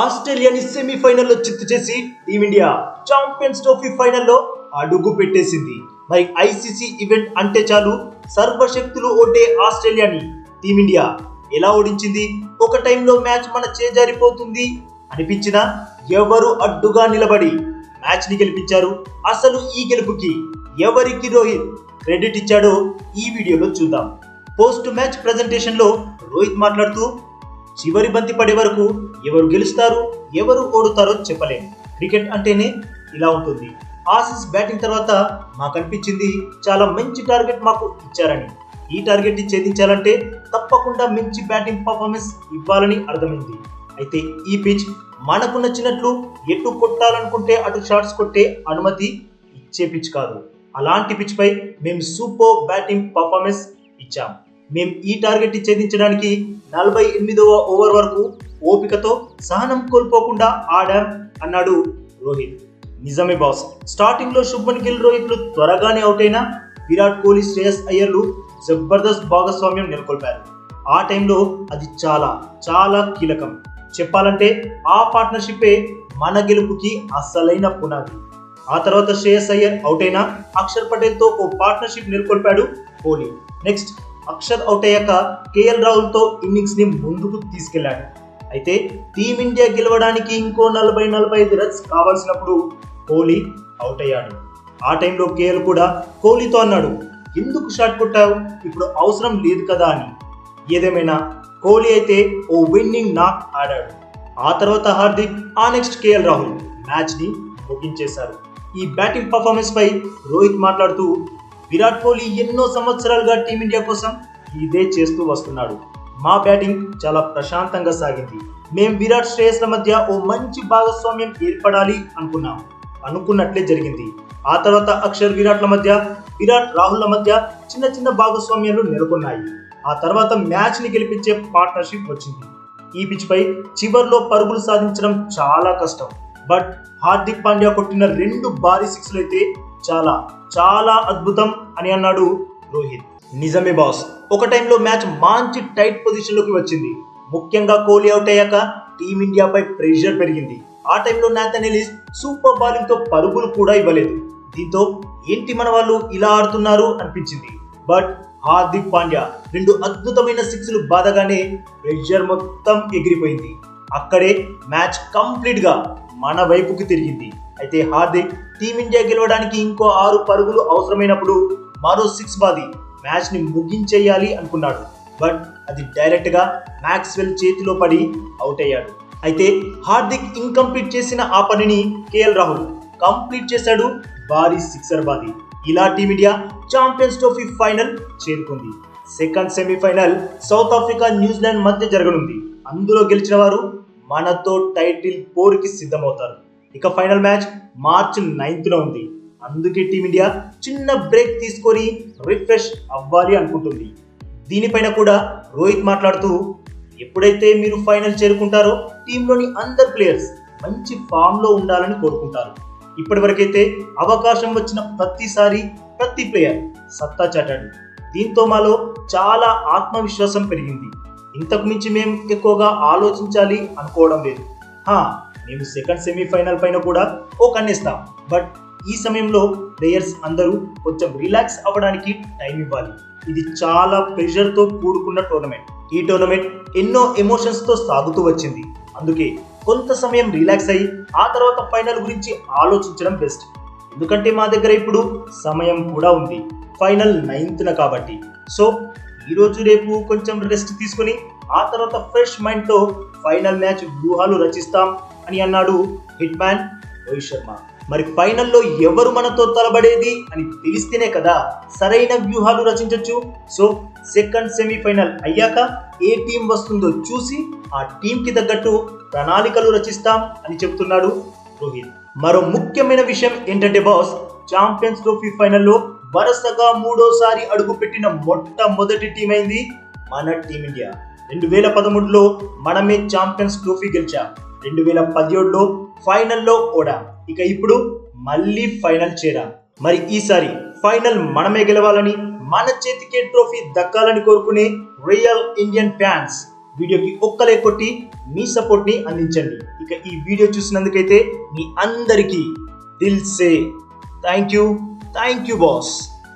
ఆస్ట్రేలియాని సెమీఫైనల్లో చిత్తు చేసి టీమిండియా ఛాంపియన్స్ ట్రోఫీ ఫైనల్లో అడుగు పెట్టేసింది. మరి ఐసీసీ ఈవెంట్ అంటే చాలు? సర్వశక్తులు ఓటే ఆస్ట్రేలియాని. టీమిండియా ఎలా ఓడించింది? ఒక టైంలో మ్యాచ్ మన చేజారిపోతుంది అనిపించిన ఎవరు అడ్డుగా నిలబడి మ్యాచ్ని గెలిపించారు? అసలు ఈ గెలుపుకి ఎవరికి రోహిత్ క్రెడిట్ ఇచ్చాడో ఈ వీడియోలో చూద్దాం. పోస్ట్ మ్యాచ్ ప్రజెంటేషన్లో రోహిత్ మాట్లాడుతూ చివరి బంతి పడే వరకు ఎవరు గెలుస్తారు ఎవరు ఓడుతారో చెప్పలేం. క్రికెట్ అంటేనే ఇలా ఉంటుంది. ఆసీస్ బ్యాటింగ్ తర్వాత మాకు అనిపించింది చాలా మంచి టార్గెట్ మాకు ఇచ్చారని. ఈ టార్గెట్ని ఛేదించాలంటే తప్పకుండా మంచి బ్యాటింగ్ పర్ఫార్మెన్స్ ఇవ్వాలని అర్థమైంది. అయితే ఈ పిచ్ మనకు నచ్చినట్లు ఎటు కొట్టాలనుకుంటే అటు షాట్స్ కొట్టే అనుమతి ఇచ్చే పిచ్ కాదు. అలాంటి పిచ్ పై మేము సూపర్ బ్యాటింగ్ పర్ఫార్మెన్స్ ఇచ్చాం. మేము ఈ టార్గెట్ని ఛేదించడానికి నలభై ఎనిమిదవ ఓవర్ వరకు ఓపికతో సహనం కోల్పోకుండా ఆడాం అన్నాడు రోహిత్. నిజమే బాస్. స్టార్టింగ్లో శుభ్మన్ గిల్ రోహిత్లు త్వరగానే అవుట్ అయినా విరాట్ కోహ్లీ శ్రేయస్ అయ్యర్లు జబర్దస్త్ భాగస్వామ్యం నెలకొల్పారు. ఆ టైంలో అది చాలా చాలా కీలకం. చెప్పాలంటే ఆ పార్ట్నర్షిప్పే మన గెలుపుకి అసలైన పునాది. ఆ తర్వాత శ్రేయస్ అయ్యర్ అవుట్ అయినా అక్షర్ పటేల్తో ఓ పార్ట్నర్షిప్ నెలకొల్పాడు కోహ్లీ. నెక్స్ట్ అక్షర్ అవుట్ అయ్యాక కేఎల్ రాహుల్తో ఇన్నింగ్స్ని ముందుకు తీసుకెళ్ళాడు. అయితే టీమిండియా గెలవడానికి ఇంకో నలభై నలభై ఐదు రన్స్ కావాల్సినప్పుడు కోహ్లీ అవుట్ అయ్యాడు. ఆ టైంలో కేఎల్ కూడా కోహ్లీతో అన్నాడు ఎందుకు షాట్ కొట్టావు? ఇప్పుడు అవసరం లేదు కదా అని. ఏదేమైనా కోహ్లీ అయితే ఓ విన్నింగ్ నాక్ ఆడాడు. ఆ తర్వాత హార్దిక్ ఆ నెక్స్ట్ కేఎల్ రాహుల్ మ్యాచ్ని ముగించేశారు. ఈ బ్యాటింగ్ పర్ఫార్మెన్స్ పై రోహిత్ మాట్లాడుతూ విరాట్ కోహ్లీ ఎన్నో సంవత్సరాలుగా టీమిండియా కోసం ఇదే చేస్తూ వస్తున్నాడు. మా బ్యాటింగ్ చాలా ప్రశాంతంగా సాగింది. మేం విరాట్ శ్రేయస్ల మధ్య ఓ మంచి భాగస్వామ్యం ఏర్పడాలి అనుకున్నాం. అనుకున్నట్లే జరిగింది. ఆ తర్వాత అక్షర్ విరాట్ల మధ్య విరాట్ రాహుల్ల మధ్య చిన్న చిన్న భాగస్వామ్యాలు నెలకొన్నాయి. ఆ తర్వాత మ్యాచ్ని గెలిపించే పార్ట్నర్షిప్ వచ్చింది. ఈ పిచ్పై చివర్లో పరుగులు సాధించడం చాలా కష్టం. బట్ హార్దిక్ పాండ్యా కొట్టిన రెండు భారీ సిక్స్లు అయితే చాలా చాలా అద్భుతం అని అన్నాడు రోహిత్. నిజమే బాస్ ఒక టైంలో మ్యాచ్ మంచి టైట్ పొజిషన్లోకి వచ్చింది. ముఖ్యంగా కోహ్లీ అవుట్ అయ్యాక టీమిండియాపై ప్రెషర్ పెరిగింది. ఆ టైంలో నాథన్ ఎలిస్ సూపర్ బౌలింగ్తో పరుగులు కూడా ఇవ్వలేదు. దీంతో ఏంటి మన వాళ్ళు ఇలా ఆడుతున్నారు అనిపించింది. బట్ హార్దిక్ పాండ్యా రెండు అద్భుతమైన సిక్స్లు బాధగానే ప్రెషర్ మొత్తం ఎగిరిపోయింది. అక్కడే మ్యాచ్ కంప్లీట్గా మన వైపుకి తిరిగింది. అయితే హార్దిక్ టీమిండియా గెలవడానికి ఇంకో ఆరు పరుగులు అవసరమైనప్పుడు మరో సిక్స్ బాది మ్యాచ్ని ముగించేయాలి అనుకున్నాడు. బట్ అది డైరెక్ట్గా మ్యాక్స్వెల్ చేతిలో పడి అవుట్ అయ్యాడు అయితే హార్దిక్ ఇన్కంప్లీట్ చేసిన ఆ పనిని కేఎల్ రాహుల్ కంప్లీట్ చేశాడు భారీ సిక్సర్ బాది. ఇలా team India champions trophy final చేరుకుంది. Second semifinal South Africa New Zealand మధ్య జరగనుంది. అందులో గెలిచిన వారు మనతో టైటిల్ పోరుకి సిద్ధమవుతారు. ఇక ఫైనల్ మ్యాచ్ మార్చ్ నైన్త్లో ఉంది. అందుకే టీమిండియా చిన్న బ్రేక్ తీసుకొని రిఫ్రెష్ అవ్వాలి అనుకుంటుంది. దీనిపైన కూడా రోహిత్ మాట్లాడుతూ ఎప్పుడైతే మీరు ఫైనల్ చేరుకుంటారో టీంలోని అందరు ప్లేయర్స్ మంచి ఫామ్లో ఉండాలని కోరుకుంటారు. ఇప్పటి వరకైతే అవకాశం వచ్చిన ప్రతిసారి ప్రతి ప్లేయర్ సత్తా చాటాడు. దీంతో మాలో చాలా ఆత్మవిశ్వాసం పెరిగింది. ఇంతకు మించి మేము ఎక్కువగా ఆలోచించాలి అనుకోవడం లేదు. హా మేము సెకండ్ సెమీఫైనల్ పైన కూడా ఓ కన్నేస్తాం. బట్ ఈ సమయంలో ప్లేయర్స్ అందరూ కొంచెం రిలాక్స్ అవ్వడానికి టైం ఇవ్వాలి. ఇది చాలా ప్రెషర్తో కూడుకున్న టోర్నమెంట్ ఈ టోర్నమెంట్ ఎన్నో ఎమోషన్స్తో సాగుతూ వచ్చింది. అందుకే కొంత సమయం రిలాక్స్ అయ్యి ఆ తర్వాత ఫైనల్ గురించి ఆలోచించడం బెస్ట్ ఎందుకంటే మా దగ్గర ఇప్పుడు సమయం కూడా ఉంది. ఫైనల్ నైన్త్న కాబట్టి. సో ఈరోజు రేపు కొంచెం రెస్ట్ తీసుకుని ఆ తర్వాత ఫ్రెష్ మైండ్తో ఫైనల్ మ్యాచ్ వ్యూహాలు రచిస్తాం. అని అన్నాడు హిట్ మ్యాన్ రోహిత్ శర్మ. మరి ఫైనల్లో ఎవరు మనతో తలబడేది అని తెలిస్తేనే కదా సరైన వ్యూహాలు రచించవచ్చు సో సెకండ్ సెమీఫైనల్ అయ్యాక ఏ టీం వస్తుందో చూసి ఆ టీంకి తగ్గట్టు ప్రణాళికలు రచిస్తాం అని చెబుతున్నాడు రోహిత్. మరో ముఖ్యమైన విషయం ఏంటంటే బాస్ ఛాంపియన్స్ ట్రోఫీ ఫైనల్లో వరుసగా మూడోసారి అడుగుపెట్టిన మొట్టమొదటి టీం అయింది మన టీమిండియా. రెండు వేల పదమూడులో మనమే ఛాంపియన్స్ ట్రోఫీ గెలిచాం. రెండు వేల పదిహేడులో ఫైనల్లో కూడా. ఇక ఇప్పుడు మళ్ళీ ఫైనల్ చేరా. మరి ఈసారి ఫైనల్ మనమే గెలవాలని మన చేతికే ట్రోఫీ దక్కాలని కోరుకునే రియల్ ఇండియన్ ఫ్యాన్స్ వీడియోకి ఒక్కలే కొట్టి మీ సపోర్ట్ని అందించండి. ఇక ఈ వీడియో చూసినందుకైతే మీ అందరికీ దిల్సే thank you thank you boss